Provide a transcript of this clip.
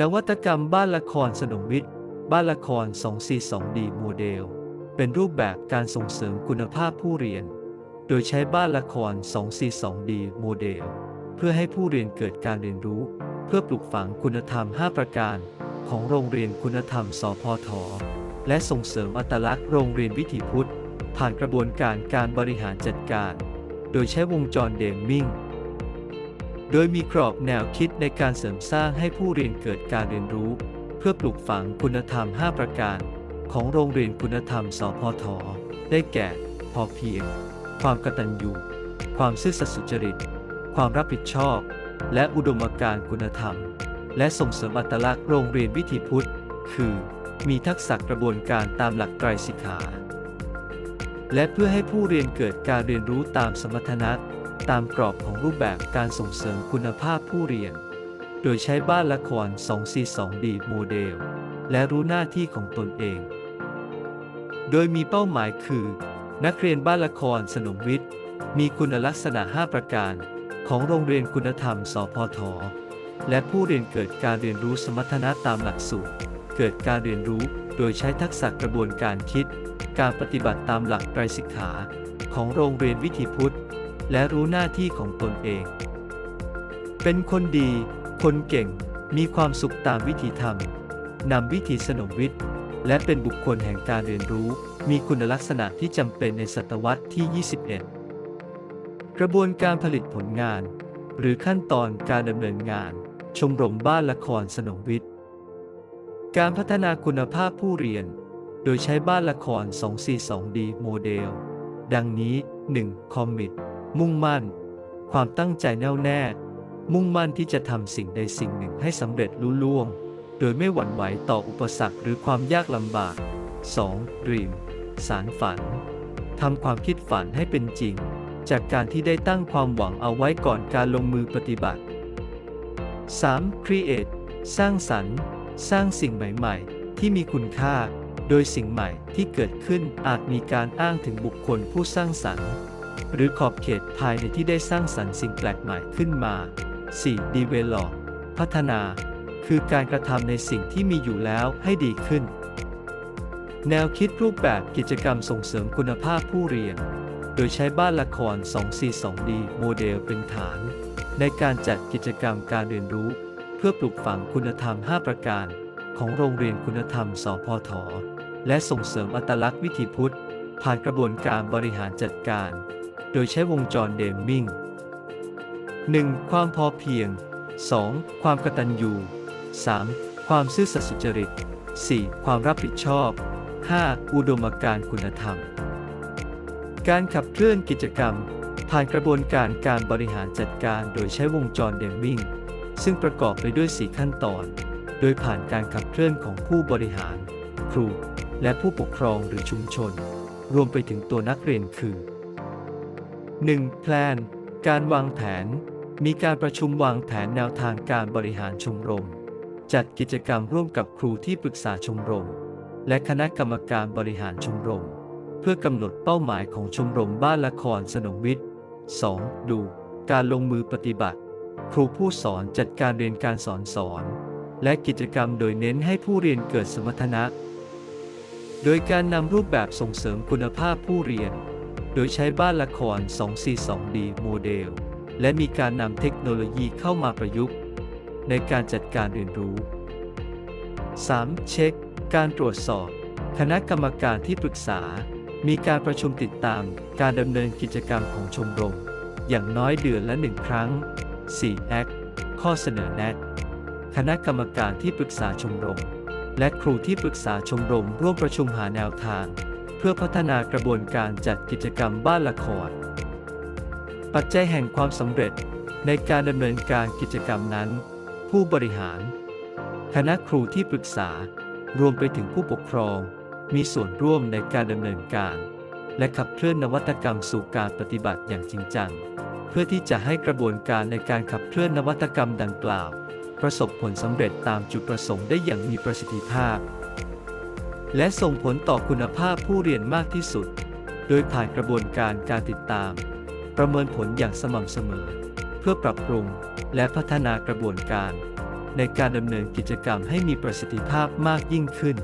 นวัตกรรมบ้านละครสนมวิทย์ บ้านละคร 242D โมเดล เป็นรูปแบบการส่งเสริมคุณภาพผู้เรียน โดยใช้บ้านละคร 242D โมเดล เพื่อให้ผู้เรียนเกิดการเรียนรู้ เพื่อปลูกฝังคุณธรรม 5 ประการ ของโรงเรียนคุณธรรม สพท และส่งเสริมอัตลักษณ์โรงเรียนวิถีพุทธ ผ่านกระบวนการการบริหารจัดการ โดยใช้วงจรเดมมิ่ง โดยมีกรอบแนวคิดในการเสริมสร้างให้ผู้เรียนเกิดการเรียนรู้ เพื่อปลูกฝังคุณธรรม 5 ประการ ของโรงเรียนคุณธรรม สพท ได้แก่ พอเพียง ความกตัญญู ความซื่อสัตย์สุจริต ความรับผิดชอบ และอุดมการณ์คุณธรรม และส่งเสริมอัตลักษณ์โรงเรียนวิถีพุทธ คือ มีทักษะกระบวนการตามหลักไตรสิกขา และเพื่อให้ผู้เรียนเกิดการเรียนรู้ตามสมรรถนะ ตามกรอบของรูปแบบการส่งเสริมคุณภาพผู้เรียน โดยใช้บ้านละคร 242D โมเดล และรู้หน้าที่ของตนเอง โดยมีเป้าหมายคือ นักเรียนบ้านละครสนมวิทย์ มีคุณลักษณะ 5 ประการ ของโรงเรียนคุณธรรม สพท และผู้เรียนเกิดการเรียนรู้สมรรถนะตามหลักสูตร เกิดการเรียนรู้โดยใช้ทักษะกระบวนการคิด การปฏิบัติตามหลักไตรสิกขาของโรงเรียนวิถีพุทธ และรู้หน้าที่ของตนเอง เป็นคนดี คนเก่ง มีความสุขตามวิถีธรรม นำวิถีสนมวิทย์ และเป็นบุคคลแห่งการเรียนรู้ มีคุณลักษณะที่จำเป็นในศตวรรษที่ 21 กระบวนการผลิตผลงาน หรือขั้นตอนการดำเนินงาน ชมรมบ้านละครสนมวิทย์ การพัฒนาคุณภาพผู้เรียน โดยใช้บ้านละคร 242D โมเดล ดังนี้ 1. คอมมิต มุ่งมั่น ความตั้งใจแน่วแน่ มุ่งมั่นที่จะทำสิ่งใดสิ่งหนึ่งให้สำเร็จลุล่วง โดยไม่หวั่นไหวต่ออุปสรรคหรือความยากลำบาก 2. Dream สารฝันทำความคิดฝันให้เป็นจริง จากการที่ได้ตั้งความหวังเอาไว้ก่อนการลงมือปฏิบัติ 3. Create สร้างสรรค์ สร้างสิ่งใหม่ๆ ที่มีคุณค่า โดยสิ่งใหม่ที่เกิดขึ้นอาจมีการอ้างถึงบุคคลผู้สร้างสรรค์ หรือขอบเขตภายในที่ได้สร้างสรรค์สิ่งแปลกใหม่ขึ้นมา 4. Develop พัฒนา คือการกระทำในสิ่งที่มีอยู่แล้วให้ดีขึ้น แนวคิดรูปแบบกิจกรรมส่งเสริมคุณภาพผู้เรียน โดยใช้บ้านละคร 242D โมเดลเป็นฐาน ในการจัดกิจกรรมการเรียนรู้ เพื่อปลูกฝังคุณธรรม 5 ประการ ของโรงเรียนคุณธรรม สพท และส่งเสริมอัตลักษณ์วิถีพุทธ ผ่านกระบวนการบริหารจัดการ โดยใช้วงจรเดมมิ่ง 1. ความพอเพียง 2. ความกตัญญู 3. ความซื่อสัตย์สุจริต 4. ความรับผิดชอบ 5. อุดมการณ์คุณธรรม การขับเคลื่อนกิจกรรม ผ่านกระบวนการการบริหารจัดการโดยใช้วงจรเดมมิงซึ่งประกอบไปด้วย 4 ขั้นตอน โดยผ่านการขับเคลื่อนของผู้บริหาร ครู และผู้ปกครองหรือชุมชน รวมไปถึงตัวนักเรียนคือ 1. แพลน การวางแผน มีการประชุมวางแผนแนวทางการบริหารชมรม จัดกิจกรรมร่วมกับครูที่ปรึกษาชมรม และคณะกรรมการบริหารชมรม เพื่อกำหนดเป้าหมายของชมรมบ้านละครสนมวิทย์ 2. ดู การลงมือปฏิบัติ ครูผู้สอนจัดการเรียนการสอนสอน และกิจกรรมโดยเน้นให้ผู้เรียนเกิดสมรรถนะ โดยการนำรูปแบบส่งเสริมคุณภาพผู้เรียน โดยใช้บ้านละคร 242D โมเดล และมีการนำเทคโนโลยีเข้ามาประยุกต์ ในการจัดการเรียนรู้ 3. เช็ค การตรวจสอบ คณะกรรมการที่ปรึกษา มีการประชุมติดตามการดำเนินกิจกรรมของชมรม อย่างน้อยเดือนละหนึ่งครั้ง 4. แอคข้อเสนอแนะ คณะกรรมการที่ปรึกษาชมรม และครูที่ปรึกษาชมรมร่วมประชุมหาแนวทาง พื่อพัฒนากระบวนการจัดกิจกรรมบ้านละคร ปัจจัยแห่งความสำเร็จในการดำเนินการกิจกรรมนั้น ผู้บริหาร คณะครูที่ปรึกษา รวมไปถึงผู้ปกครอง มีส่วนร่วมในการดำเนินการ และขับเคลื่อนนวัตกรรมสู่การปฏิบัติอย่างจริงจัง เพื่อที่จะให้กระบวนการในการขับเคลื่อนนวัตกรรมดังกล่าว ประสบผลสำเร็จตามจุดประสงค์ได้อย่างมีประสิทธิภาพ และส่งผลต่อคุณภาพผู้เรียนมากที่สุด โดยผ่านกระบวนการการติดตาม ประเมินผลอย่างสม่ำเสมอ เพื่อปรับปรุงและพัฒนากระบวนการ ในการดำเนินกิจกรรมให้มีประสิทธิภาพมากยิ่งขึ้น